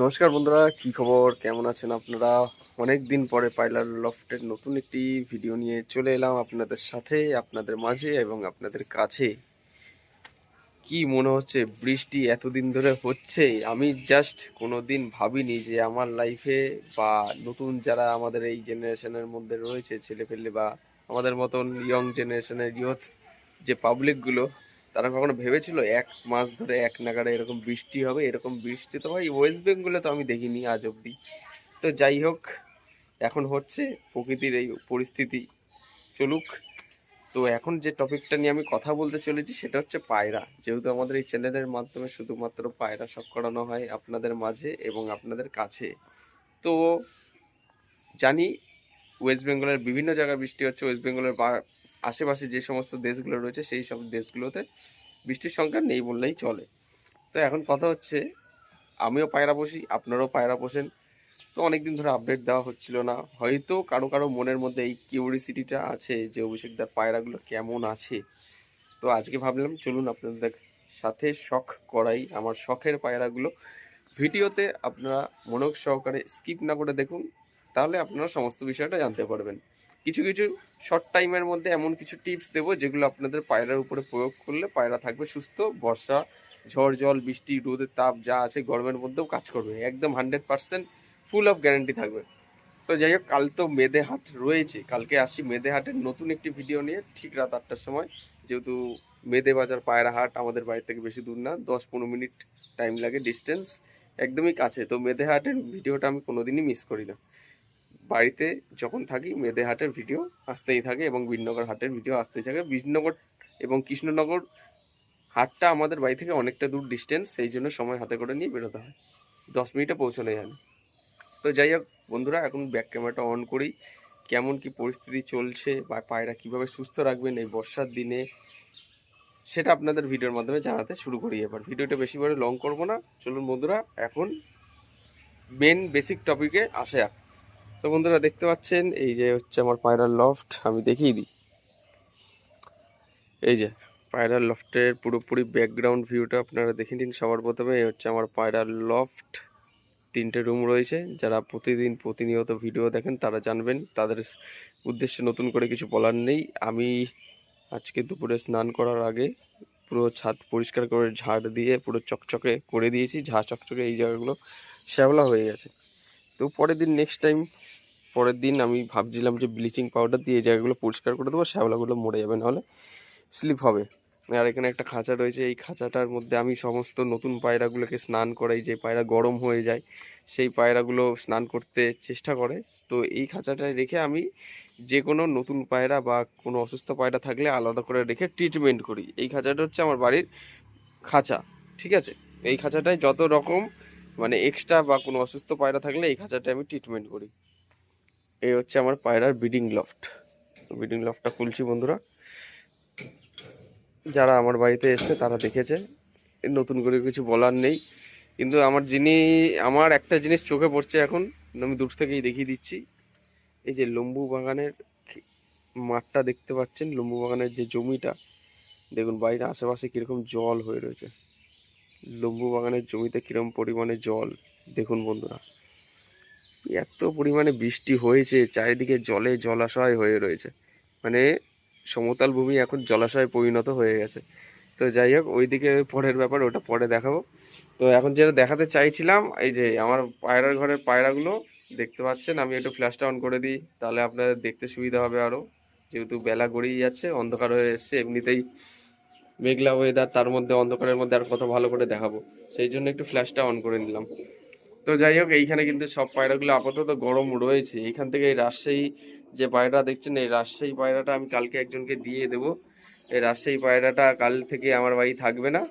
নমস্কার বন্ধুরা, কি খবর? কেমন আছেন আপনারা? অনেক দিন পরে পাইলার লফটের নতুন একটি ভিডিও নিয়ে চলে এলাম আপনাদের সাথে, আপনাদের মাঝে এবং আপনাদের কাছে। কি মনে হচ্ছে, বৃষ্টি এতদিন ধরে হচ্ছে? আমি জাস্ট কোনো দিন ভাবিনি যে আমার লাইফে বা নতুন যারা আমাদের এই জেনারেশনের মধ্যে রয়েছে, ছেলেপেলে বা আমাদের মতন ইয়ং জেনারেশনের ইয়থ যে পাবলিকগুলো তারা কখনো ভেবেছিল এক মাস ধরে এক নাগাড়ে এরকম বৃষ্টি হবে, এরকম বৃষ্টি তো ভাই ওয়েস্ট বেঙ্গলে তো আমি দেখিনি আজ অবধি। তো যাই হোক, এখন হচ্ছে প্রকৃতির এই পরিস্থিতি। চলুক, তো এখন যে টপিকটা নিয়ে আমি কথা বলতে চলেছি সেটা হচ্ছে পায়রা। যেহেতু আমাদের এই চ্যানেলের মাধ্যমে শুধুমাত্র পায়রা সব করানো হয় আপনাদের মাঝে এবং আপনাদের কাছে। তো জানি ওয়েস্ট বেঙ্গলের বিভিন্ন জায়গায় বৃষ্টি হচ্ছে ওয়েস্ট বেঙ্গলের আশেপাশে যে সমস্ত দেশগুলো রয়েছে, সেই সব দেশগুলোতে বৃষ্টির সংখ্যা নেই বললেই চলে। তো এখন কথা হচ্ছে, আমিও পায়রা বসি, আপনারাও পায়রা বসেন। তো অনেকদিন ধরে আপডেট দেওয়া হচ্ছিল না। হয়তো কারও কারও মনের মধ্যে এই কিউরিসিটিটা আছে যে অভিষেকদার পায়রাগুলো কেমন আছে। তো আজকে ভাবলাম, চলুন আপনাদের সাথে শখ করাই আমার শখের পায়রাগুলো। ভিডিওতে আপনারা মনোযোগ সহকারে স্কিপ না করে দেখুন, তাহলে আপনারা সমস্ত বিষয়টা জানতে পারবেন। কিছু কিছু শর্ট টাইমের মধ্যে এমন কিছু টিপস দেবো যেগুলো আপনাদের পায়রার উপরে প্রয়োগ করলে পায়রা থাকবে সুস্থ, বর্ষা, ঝড়, জল, বৃষ্টি, রোদের তাপ যা আছে গরমের মধ্যেও কাজ করবে। একদম hundred percent full of guarantee থাকবে। তো যাই হোক, কাল তো মেদে হাট রয়েছে। কালকে আসি মেদে হাটের নতুন একটি ভিডিও নিয়ে ঠিক রাত আটটার সময়। যেহেতু মেদে বাজার পায়রা হাট আমাদের বাড়ি থেকে বেশি দূর না দশ পনেরো মিনিট টাইম লাগে ডিস্টেন্স একদমই কাছে। তো মেদে হাটের ভিডিওটা আমি কোনোদিনই মিস করি না। বাড়িতে যখন থাকি, মেদে হাটের ভিডিও আসতেই থাকে এবং বিননগর হাটের ভিডিও আসতেই থাকে। বিননগর এবং কৃষ্ণনগর হাটটা আমাদের বাড়ি থেকে অনেকটা দূর ডিস্টেন্স সেই জন্য সময় হাতে করে নিয়ে বেরোতে হয়। দশ মিনিটে পৌঁছানো যায় না তো যাই হোক বন্ধুরা, এখন ব্যাক ক্যামেরাটা অন করি। কেমন কি পরিস্থিতি চলছে বা পায়রা কীভাবে সুস্থ রাখবেন এই বর্ষার দিনে, সেটা আপনাদের ভিডিওর মাধ্যমে জানাতে শুরু করি এবার। ভিডিওটা বেশি করে লং করব না। চলুন বন্ধুরা, এখন মেন বেসিক টপিকে আসে আর তো বন্ধুরা দেখতে পাচ্ছেন, এই যে হচ্ছে আমার পায়রার লফট আমি দেখিয়ে দিই। এই যে পায়রার লফটের পুরোপুরি ব্যাকগ্রাউন্ড ভিউটা আপনারা দেখে নিন সবার প্রথমে। এই হচ্ছে আমার পায়রার লফট তিনটে রুম রয়েছে। যারা প্রতিদিন প্রতিনিয়ত ভিডিও দেখেন, তারা জানবেন, তাদের উদ্দেশ্যে নতুন করে কিছু বলার নেই। আমি আজকে দুপুরে স্নান করার আগে পুরো ছাদ পরিষ্কার করে ঝাড় দিয়ে পুরো চকচকে করে দিয়েছি। ঝা চকচকে এই জায়গাগুলো শ্যাওলা হয়ে গেছে। তো পরের দিন নেক্সট টাইম পরের দিন আমি ভাবছিলাম যে ব্লিচিং পাউডার দিয়ে জায়গাগুলো পরিষ্কার করে দেবো, শ্যাওলাগুলো মরে যাবে, নাহলে স্লিপ হবে। আর এখানে একটা খাঁচা রয়েছে, এই খাঁচাটার মধ্যে আমি সমস্ত নতুন পায়রাগুলোকে স্নান করাই, যে পায়রা গরম হয়ে যায়, সেই পায়রাগুলো স্নান করতে চেষ্টা করে। তো এই খাঁচাটায় রেখে আমি যে কোনো নতুন পায়রা বা কোনো অসুস্থ পায়রা থাকলে আলাদা করে রেখে ট্রিটমেন্ট করি। এই খাঁচাটা হচ্ছে আমার বাড়ির খাঁচা, ঠিক আছে? এই খাঁচাটায় যত রকম মানে এক্সট্রা বা কোনো অসুস্থ পায়রা থাকলে এই খাঁচাটায় আমি ট্রিটমেন্ট করি। এই হচ্ছে আমার পায়রার ব্রিডিং লফট। ব্রিডিং লফটটা খুলছি বন্ধুরা। যারা আমার বাড়িতে এসছে, তারা দেখেছে। নতুন করে কিছু বলার নেই। কিন্তু আমার যিনি, আমার একটা জিনিস চোখে পড়ছে এখন, আমি দূর থেকেই দেখিয়ে দিচ্ছি। এই যে লম্বু বাগানের মাঠটা দেখতে পাচ্ছেন? লম্বু বাগানের যে জমিটা, দেখুন বাইরে আশেপাশে কীরকম জল হয়ে রয়েছে। লম্বু বাগানের জমিতে কীরকম পরিমাণে জল, দেখুন বন্ধুরা। এত পরিমাণে বৃষ্টি হয়েছে, চারিদিকে জলে জলাশয় হয়ে রয়েছে। মানে সমতল ভূমি এখন জলাশয়ে পরিণত হয়ে গেছে। তো যাই হোক, ওইদিকে পরের ব্যাপার, ওটা পরে দেখাবো। তো এখন যেটা দেখাতে চাইছিলাম, এই যে আমার পায়রার ঘরের পায়রাগুলো, দেখতে পাচ্ছেন? আমি একটু ফ্ল্যাশটা অন করে দিই, তাহলে আপনাদের দেখতে সুবিধা হবে আরও যেহেতু বেলা গড়িয়ে যাচ্ছে, অন্ধকার হয়ে এসছে, এমনিতেই মেঘলা ওয়েদার তার মধ্যে অন্ধকারের মধ্যে আর কত ভালো করে দেখাবো। সেই জন্য একটু ফ্ল্যাশটা অন করে নিলাম তো যাই হোক, এইখানে কিন্তু সব পায়রাগুলো আপাতত গরম রয়েছে। এখান থেকে এই রাজশাহী যে পায়রা দেখছেন, এই রাজশাহী পায়রাটা আমি কালকে একজনকে দিয়ে দেবো। এই রাজশাহী পায়রাটা কাল থেকে আমার বাড়ি থাকবে না।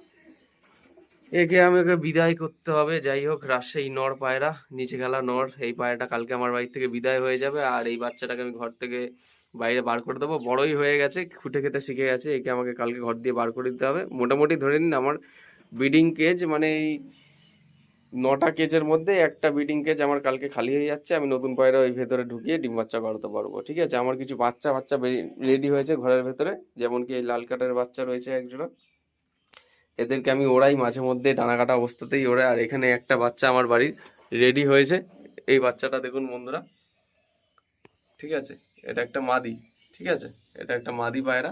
একে আমাকে বিদায় করতে হবে। যাই হোক, রাজশাহী নর পায়রা, নিচে খেলা নর, এই পায়রাটা কালকে আমার বাড়ি থেকে বিদায় হয়ে যাবে। আর এই বাচ্চাটাকে আমি ঘর থেকে বাইরে বার করে দেবো। বড়ই হয়ে গেছে, খুঁটে খেতে শিখে গেছে। একে আমাকে কালকে ঘর দিয়ে বার করে দিতে হবে। মোটামুটি ধরে নিন, আমার ব্রিডিং কেজ মানে এই নটা কেজের মধ্যে একটা ব্রিডিং কেজ আমার কালকে খালি হয়ে যাচ্ছে, আমি নতুন পায়রা ওই ভেতরে ঢুকিয়ে ডিম বাচ্চা করাতে পারব, ঠিক আছে? আমার কিছু বাচ্চা বাচ্চা রেডি হয়েছে ঘরের ভেতরে, যেমন কি এই লাল কাটার বাচ্চা রয়েছে একজোড়া। এদেরকে আমি ওড়াই মাঝে মধ্যে ডানা কাটা অবস্থাতেই ওড়াই, আর এখানে একটা বাচ্চা আমার বাড়ির রেডি হয়েছে। এই বাচ্চাটা দেখুন বন্ধুরা, ঠিক আছে? এটা একটা মাদি, ঠিক আছে? এটা একটা মাদি পায়রা।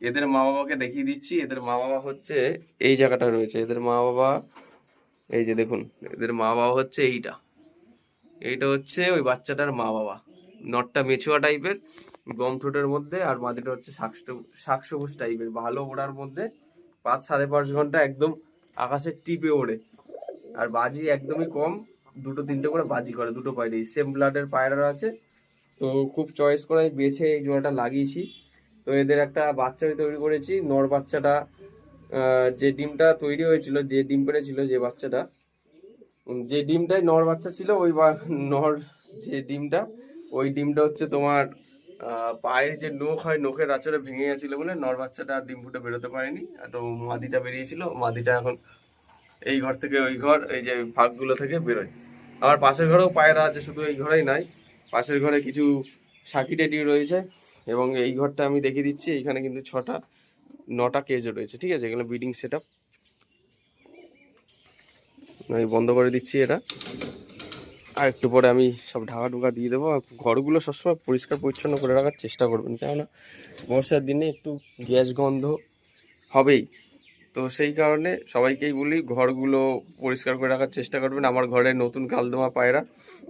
এদের মা বাবাকে দেখিয়ে দিচ্ছি, এদের মা বাবা হচ্ছে এই জায়গাটা রয়েছে। এদের মা বাবা এই যে দেখুন, এদের মা বাবা হচ্ছে এইটা। এইটা হচ্ছে ওই বাচ্চাটার মা বাবা। নটটা মেছুয়া টাইপের, গম ঠোঁটের মধ্যে, আর মাদিটা হচ্ছে শাক সবুজ টাইপের, ভালো ওড়ার মধ্যে পাঁচ সাড়ে পাঁচ ঘণ্টা একদম আকাশের টিপে ওড়ে। আর বাজি একদমই কম, দুটো তিনটে করে বাজি করে, দুটো পায়রা। সেম ব্লাডের পায়রা আছে। তো খুব চয়েস করে বেছে এই জোড়াটা লাগিয়েছি। তো এদের একটা বাচ্চা তৈরি করেছি, নর বাচ্চাটা যে ডিমটা তৈরি হয়েছিল, যে ডিম পেড়েছিল যে বাচ্চাটা যে ডিমটাই নর বাচ্চা ছিল, ওই নর যে ডিমটা, ওই ডিমটা হচ্ছে তোমার পায়ের যে নখ হয়, নখের আচরে ভেঙে গেছিল বলে নর বাচ্চাটা আর ডিম ফুটে বেরোতে পারেনি। তো মাদিটা বেরিয়েছিল, মাদিটা এখন এই ঘর থেকে ওই ঘর, এই যে ভাগগুলো থেকে বেরোয়। আমার পাশের ঘরেও পায়রা আছে, শুধু এই ঘরেই নাই, পাশের ঘরে কিছু সাকি টেডি রয়েছে এবং এই ঘরটা আমি দেখিয়ে দিচ্ছি, এখানে কিন্তু ছটা নটা কেজ রয়েছে, ঠিক আছে? এগুলো বিডিং সেট আপ আমি বন্ধ করে দিচ্ছি এটা। আর একটু পরে আমি সব ঢাকা ঢুকা দিয়ে দেবো। আর ঘরগুলো সবসময় পরিষ্কার পরিচ্ছন্ন করে রাখার চেষ্টা করবেন, কেননা বর্ষার দিনে একটু গ্যাস গন্ধ হবেই। তো সেই কারণে সবাইকেই বলি, ঘরগুলো পরিষ্কার করে রাখার চেষ্টা করবেন। আমার ঘরে নতুন কালদমা পায়রা।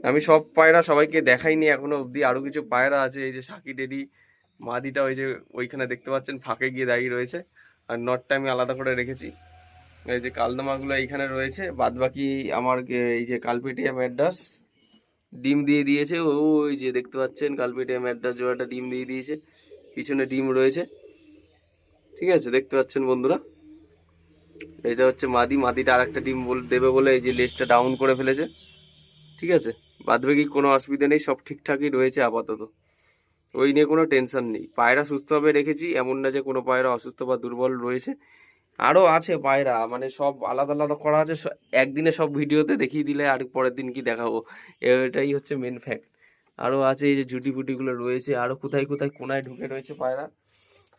আমি সব পায়রা সবাইকে দেখাইনি এখনও অবধি। আরও কিছু পায়রা আছে, এই যে সাকি ডেডি মাদিটা ওই যে ওইখানে দেখতে পাচ্ছেন, ফাঁকে গিয়ে দাঁড়িয়ে রয়েছে। আর নটটা আমি আলাদা করে রেখেছি। এই যে কালদমাগুলো এইখানে রয়েছে বাদ বাকি আমার এই যে কালপিটিয়া ম্যাড্রাস ডিম দিয়ে দিয়েছে। ওই যে দেখতে পাচ্ছেন কালপিটিয়া ম্যাড্রাস জোড়াটা ডিম দিয়ে দিয়েছে। পিছনে ডিম রয়েছে। ঠিক আছে, দেখতে পাচ্ছেন বন্ধুরা। এটা হচ্ছে মাদি। মাদিটা আরেকটা ডিম বল- দেবে বলে এই যে লেজটা ডাউন করে ফেলেছে। ঠিক আছে বাদ বাকি কোনো অসুবিধা নেই, সব ঠিকঠাকই রয়েছে আপাতত। ওই নিয়ে কোনো টেনশন নেই। পায়রা সুস্থভাবে রেখেছি, এমন না যে কোনো পায়রা অসুস্থ বা দুর্বল রয়েছে। আরও আছে পায়রা মানে সব আলাদা আলাদা করা আছে একদিনে সব ভিডিওতে দেখিয়ে দিলে আর পরের দিন কি দেখাবো। এটাই হচ্ছে মেন ফ্যাক্ট আরও আছে এই যে জুটি ফুটিগুলো রয়েছে আরও কোথায় কোথায় কোনায় ঢুকে রয়েছে পায়রা।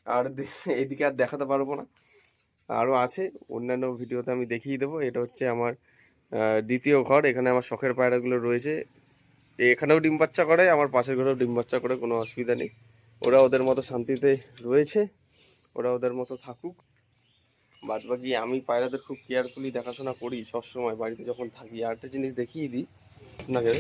আর এদিকে আর দেখাতে পারব না। আরও আছে, অন্যান্য ভিডিওতে আমি দেখিয়ে দেবো। এটা হচ্ছে আমার দ্বিতীয় ঘর, এখানে আমার শখের পায়রাগুলো রয়েছে। এখানেও ডিম বাচ্চা করে, আমার পাশের ঘরেও ডিম বাচ্চা করে, কোনো অসুবিধা নেই। ওরা ওদের মতো শান্তিতে রয়েছে, ওরা ওদের মতো থাকুক। বাদ বাকি আমি পায়রাদের খুব কেয়ারফুলি দেখাশোনা করি সবসময়, বাড়িতে যখন থাকি। আর একটা জিনিস দেখিয়ে দিই আপনাকে।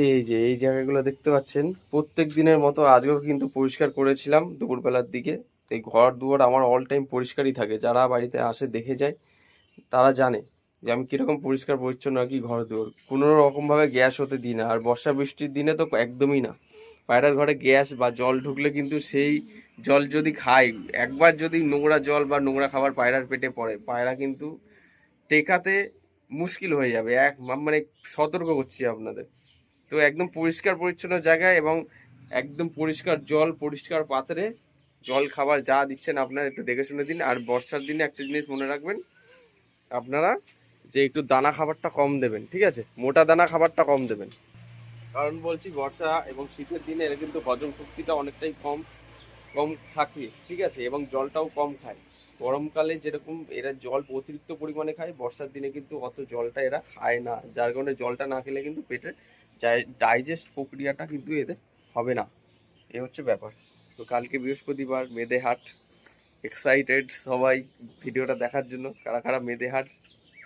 এই যে, এই জায়গাগুলো দেখতে পাচ্ছেন, প্রত্যেক দিনের মতো আজকেও কিন্তু পরিষ্কার করেছিলাম দুপুরবেলার দিকে। এই ঘর দুয়ার আমার অল টাইম পরিষ্কারই থাকে। যারা বাড়িতে আসে, দেখে যায়, তারা জানে। যে আমি কীরকম পরিষ্কার, পরিচ্ছন্ন রাখি ঘর দুয়ার। কোনো রকমভাবে গ্যাস হতে দিই না। আর বর্ষা, বৃষ্টির দিনে তো একদমই না। পায়রার ঘরে গ্যাস বা জল ঢুকলে কিন্তু সেই জল যদি খাই, একবার যদি নোংরা জল বা নোংরা খাবার পায়রার পেটে পড়ে, পায়রা কিন্তু টেকাতে মুশকিল হয়ে যাবে। এক মানে সতর্ক করছি আপনাদের। তো একদম পরিষ্কার, পরিচ্ছন্ন জায়গায় এবং একদম পরিষ্কার জল, পরিষ্কার পাত্রে জল, খাবার যা দিচ্ছেন আপনারা একটু দেখে শুনে দিন। আর বর্ষার দিনে একটা জিনিস মনে রাখবেন, আপনারা যে একটু দানা খাবারটা কম দেবেন, ঠিক আছে? মোটা দানা খাবারটা কম দেবেন। কারণ বলছি, বর্ষা এবং শীতের দিনে এরা কিন্তু হজম শক্তিটা অনেকটাই কম কম থাকে, ঠিক আছে? এবং জলটাও কম খায়। গরমকালে যেরকম এরা জল অতিরিক্ত পরিমাণে খায়, বর্ষার দিনে কিন্তু অত জলটা এরা খায় না। যার কারণে জলটা না খেলে কিন্তু পেটের ডাইজেস্ট প্রক্রিয়াটা কিন্তু এদের হবে না। এ হচ্ছে ব্যাপার। তো কালকে বৃহস্পতিবার মেদেহাট এক্সাইটেড সবাই ভিডিওটা দেখার জন্য। কারা কারা মেদে হাট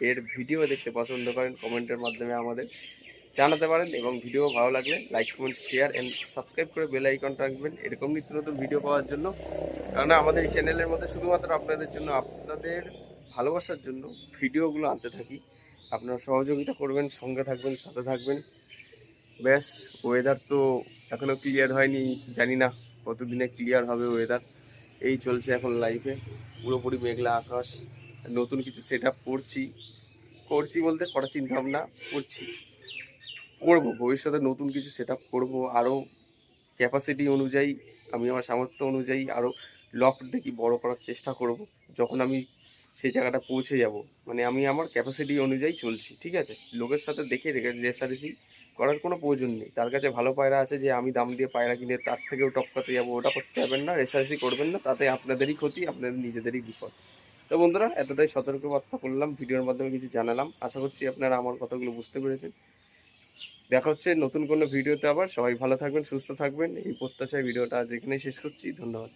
এর ভিডিও দেখতে পছন্দ করেন, কমেন্টের মাধ্যমে আমাদের জানাতে পারেন এবং ভিডিও ভালো লাগলে like comment share and subscribe করে বেল আইকনটা রাখবেন। এরকম নিত্য নতুন ভিডিও পাওয়ার জন্য। কারণ আমাদের এই চ্যানেলের মধ্যে শুধুমাত্র আপনাদের জন্য, আপনাদের ভালোবাসার জন্য ভিডিওগুলো আনতে থাকি। আপনারা সহযোগিতা করবেন, সঙ্গে থাকবেন, সাথে থাকবেন। ব্যাস ওয়েদার তো এখনও ক্লিয়ার হয়নি, জানি না কতদিনে ক্লিয়ার হবে ওয়েদার এই চলছে এখন লাইফে পুরোপুরি মেঘলা আকাশ। নতুন কিছু সেট আপ করছি। করছি বলতে করার চিন্তা ভাবনা করছি। করব, ভবিষ্যতে নতুন কিছু সেট আপ করব আরও ক্যাপাসিটি অনুযায়ী, আমি আমার সামর্থ্য অনুযায়ী আরও লফট দেখি, বড় করার চেষ্টা করব। যখন আমি সেই জায়গাটা পৌঁছে যাব। মানে আমি আমার ক্যাপাসিটি অনুযায়ী চলছি, ঠিক আছে? লোকের সাথে দেখে রেসারেসি করার কোনো প্রয়োজন নেই। তার কাছে ভালো পায়রা আছে যে, আমি দাম দিয়ে পায়রা কিনে তার থেকেও টপকাতে যাব। ওটা করতে পারবেন না রেসারেসি করবেন না, তাতে আপনাদেরই ক্ষতি, আপনাদের নিজেদেরই বিপদ। তো বন্ধুরা, এতটাই সতর্কবার্তা করলাম, ভিডিওর মাধ্যমে কিছু জানালাম। আশা করছি আপনারা আমার কথাগুলো বুঝতে পেরেছেন। দেখা হচ্ছে নতুন কোনো ভিডিওতে আবার। সবাই ভালো থাকবেন, সুস্থ থাকবেন। এই প্রত্যাশায় ভিডিওটা যেখানেই শেষ করছি। ধন্যবাদ।